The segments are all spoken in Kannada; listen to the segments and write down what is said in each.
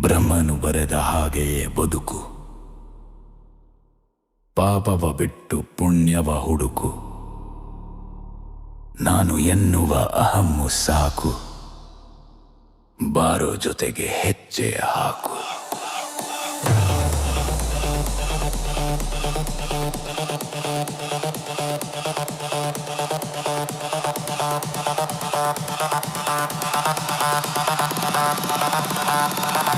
ಬ್ರಹ್ಮನು ಬರೆದ ಹಾಗೆಯೇ ಬದುಕು. ಪಾಪವ ಬಿಟ್ಟು ಪುಣ್ಯವ ಹುಡುಕು. ನಾನು ಎನ್ನುವ ಅಹಮ್ಮು ಸಾಕು. ಬಾರೋ ಜೊತೆಗೆ ಹೆಜ್ಜೆ ಹಾಕು.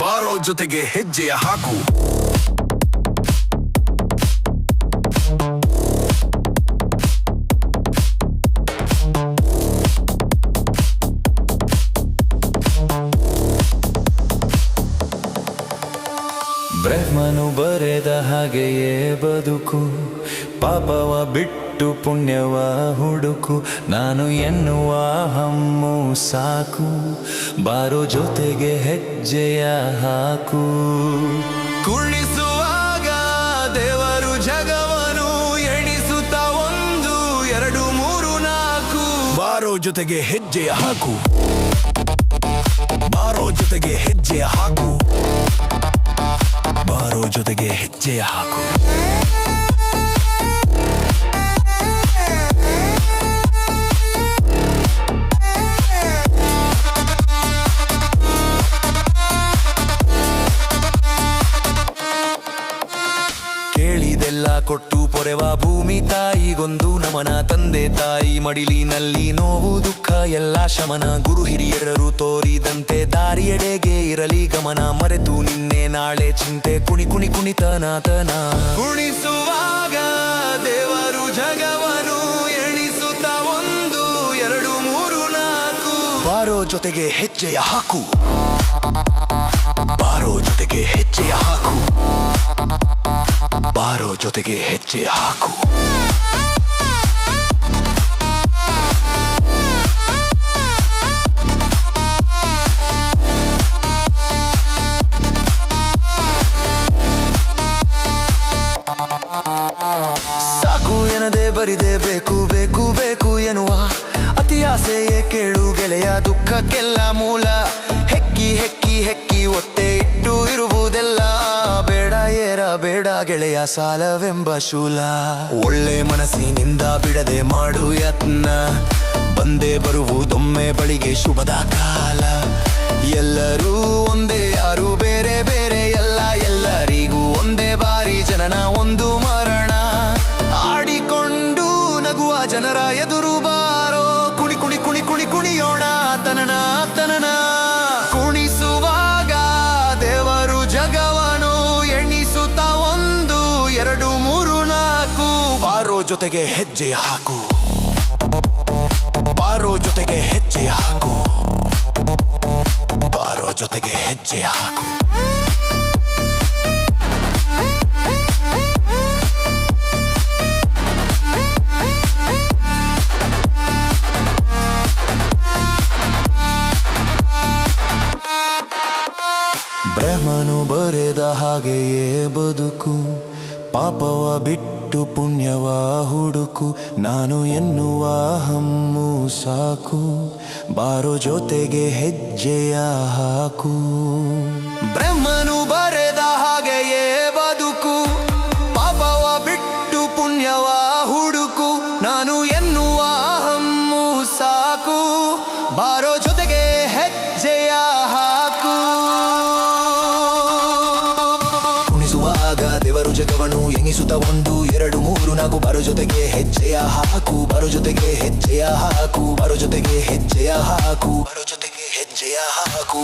ಬಾರೋ ಜೊತೆಗೆ ಹೆಜ್ಜೆಯ ಹಾಕು. ಬ್ರಹ್ಮನು ಬರೆದ ಹಾಗೆಯೇ ಬದುಕು. ಪಾಪವ ಬಿಟ್ಟು ಪುಣ್ಯವ ಹುಡುಕು, ನಾನು ಎನ್ನುವ ಹಮ್ಮು ಸಾಕು, ಬಾರೋ ಜೊತೆಗೆ ಹೆಜ್ಜೆಯ ಹಾಕು. ಕುಣಿಸುವಾಗ ದೇವರು ಜಗವನು ಎಣಿಸುತ್ತ ಒಂದು, ಎರಡು, ಮೂರು, ನಾಲ್ಕು. ಬಾರೋ ಜೊತೆಗೆ ಹೆಜ್ಜೆಯ ಹಾಕು. ಬಾರೋ ಜೊತೆಗೆ ಹೆಜ್ಜೆಯ ಹಾಕು. ಬಾರೋ ಜೊತೆಗೆ ಹೆಜ್ಜೆಯ ಹಾಕು. ಪೊರೆವ ಭೂಮಿ ತಾಯಿಗೊಂದು ನಮನ ತಂದೆ ತಾಯಿ ಮಡಿಲಿನಲ್ಲಿ ನೋವು ದುಃಖ ಎಲ್ಲ ಶಮನ. ಗುರು ಹಿರಿಯರರು ತೋರಿದಂತೆ ದಾರಿಯೆಡೆಗೆ ಇರಲಿ ಗಮನ. ಮರೆತು ನಿನ್ನೆ ನಾಳೆ ಚಿಂತೆ ಕುಣಿ ಕುಣಿ ಕುಣಿತನಾತನ ಕುಣಿಸುವಾಗ ದೇವರು ಜಗವನು ಎಣಿಸುತ್ತ ಒಂದು, ಎರಡು, ಮೂರು, ನಾಲ್ಕು. ಬಾರೋ ಜೊತೆಗೆ ಹೆಜ್ಜೆಯ ಹಾಕು. ಬಾರೋ ಜೊತೆಗೆ ಹೆಜ್ಜೆ ಹಾಕು. ಬಾರೋ ಜೊತೆಗೆ ಹೆಜ್ಜೆ ಹಾಕು. ಕೇಳು ಗೆಳೆಯ ದುಃಖಕ್ಕೆಲ್ಲ ಮೂಲ. ಹೆಕ್ಕಿ ಹೆಕ್ಕಿ ಹೆಕ್ಕಿ ಒತ್ತೆ ಇಟ್ಟು ಇರುವುದೆಲ್ಲ ಬೇಡ, ಏರ ಬೇಡ ಗೆಳೆಯ ಸಾಲವೆಂಬ ಶೂಲ. ಒಳ್ಳೆ ಮನಸ್ಸಿನಿಂದ ಬಿಡದೆ ಮಾಡು ಯತ್ನ. ಬಂದೇ ಬರುವುದೊಮ್ಮೆ ಬಳಿಗೆ ಶುಭದ ಕಾಲ. ಎಲ್ಲರೂ ಒಂದೇ ಯಾರು ಬೇರೆ ಬೇರೆ ಎಲ್ಲ. ಎಲ್ಲರಿಗೂ ಒಂದೇ ಬಾರಿ ಜನನ, ಒಂದು ಮರಣ. ಆಡಿಕೊಂಡು ನಗುವ ಜನರ ಎದುರು ಬಾರೋ ಕುಣಿಯೋಣ, ತನನ ತನನ. ಕುಣಿಸುವಾಗ ದೇವರು ಜಗವನು ಎಣಿಸುತ್ತ ಒಂದು, ಎರಡು, ಮೂರು, ನಾಲ್ಕು. ಬಾರೋ ಜೊತೆಗೆ ಹೆಜ್ಜೆ ಹಾಕು. ಬಾರೋ ಜೊತೆಗೆ ಹೆಜ್ಜೆ ಹಾಕು. ಬಾರೋ ಜೊತೆಗೆ ಹೆಜ್ಜೆ ಹಾಕು. ಬ್ರಹ್ಮನು ಬರೆದ ಹಾಗೆಯೇ ಬದುಕು. ಪಾಪವ ಬಿಟ್ಟು ಪುಣ್ಯವ ಹುಡುಕು. ನಾನು ಎನ್ನುವ ಹಮ್ಮು ಸಾಕು. ಬಾರೋ ಜೊತೆಗೆ ಹೆಜ್ಜೆಯ ಹಾಕು. ಬ್ರಹ್ಮನು ಒಂದು, ಎರಡು, ಮೂರು ನಾಲ್ಕು ಬರೋ ಜೊತೆಗೆ ಹೆಜ್ಜೆಯ ಹಾಕು, ಬರೋ ಜೊತೆಗೆ ಹೆಜ್ಜೆಯ ಹಾಕು, ಬರೋ ಜೊತೆಗೆ ಹೆಜ್ಜೆಯ ಹಾಕು, ಬರೋ ಜೊತೆಗೆ ಹೆಜ್ಜೆಯ ಹಾಕು.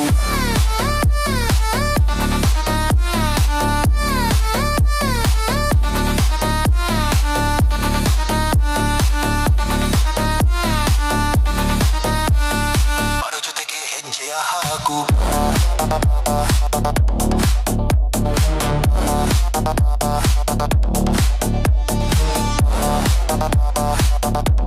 Thank